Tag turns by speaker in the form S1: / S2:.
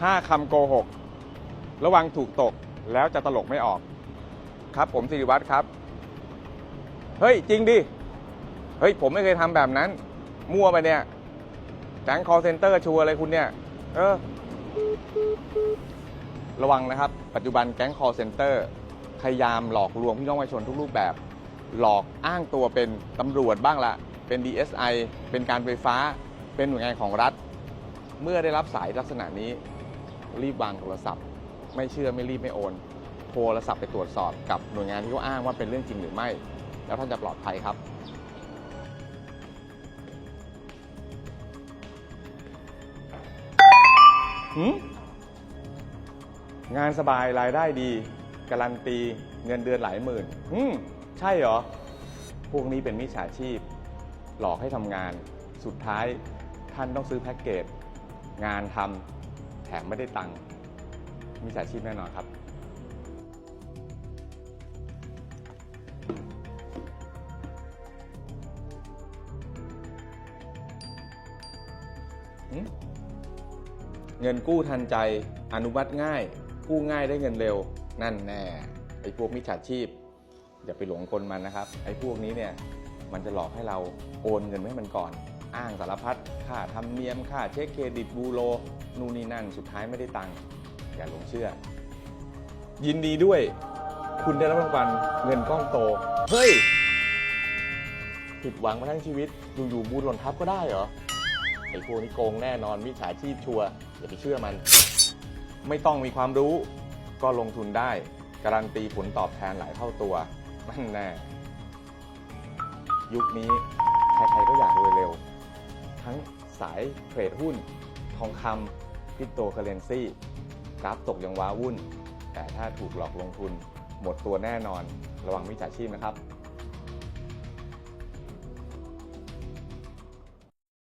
S1: 5 คำโกหก ระวังถูกตกแล้วจะตลกไม่ออก ครับผมสิริวัตรครับ เฮ้ย จริงดิ เฮ้ย ผมไม่เคยทำแบบนั้น มั่วไปเนี่ยแก๊งคอเซ็นเตอร์ชัวร์เลยคุณเนี่ย เออ ระวังนะครับ ปัจจุบันแก๊งคอเซ็นเตอร์พยายามหลอกลวงพี่น้องประชาชนทุกรูปแบบ หลอกอ้างตัวเป็นตำรวจบ้างละเป็น DSI เป็นการไฟฟ้า เป็นหน่วยงานของรัฐ เมื่อได้รับสายลักษณะนี้ รีบวางโทรศัพท์ ไม่เชื่อไม่รีบไม่โอน โทรศัพท์ไปตรวจสอบกับหน่วยงานที่เขาอ้างว่าเป็นเรื่องจริงหรือไม่ แล้วท่านจะปลอดภัยครับหืมงานสบายรายได้ดีการันตีเงินเดือนหลายหมื่นหืมใช่เหรอ พวกนี้เป็นมิจฉาชีพ หลอกให้ทำงาน สุดท้ายท่านต้องซื้อแพ็กเกจ งานทำ แถมไม่ได้ตังค์มิจฉาชีพแน่นอนครับ เงินกู้ทันใจอนุมัติง่าย กู้ง่ายได้เงินเร็ว นั่นแน่ไอ้พวกมิจฉาชีพ อย่าไปหลงกลมันนะครับ ไอ้พวกนี้เนี่ยมันจะหลอกให้เราโอนเงินให้มันก่อน อ้างสารพัดค่าธรรมเนียมค่าเช็คเครดิตบูโรนู่นนี่นั่นสุดท้ายไม่ได้ตังค์อย่าหลงเชื่อ ยินดีด้วย คุณได้รับรางวัลเงินก้อนโต เฮ้ย ผิดหวังมาทั้งชีวิตอยู่ๆบูญหล่นทับก็ได้เหรอไอ้พวกนี้โกงแน่นอนมิจฉาชีพชัวร์อย่าไปเชื่อมัน ไม่ต้องมีความรู้ ก็ลงทุนได้ การันตีผลตอบแทนหลายเท่าตัวนั่นแน่ยุคนี้ใครๆก็อยากรวยายเทรดหุ้น ทองคำคริปโตเคเรนซีกราฟตกยังว้าวุ่น แต่ถ้าถูกหลอกลงทุน หมดตัวแน่นอนระวังมิจฉาชีพนะครับ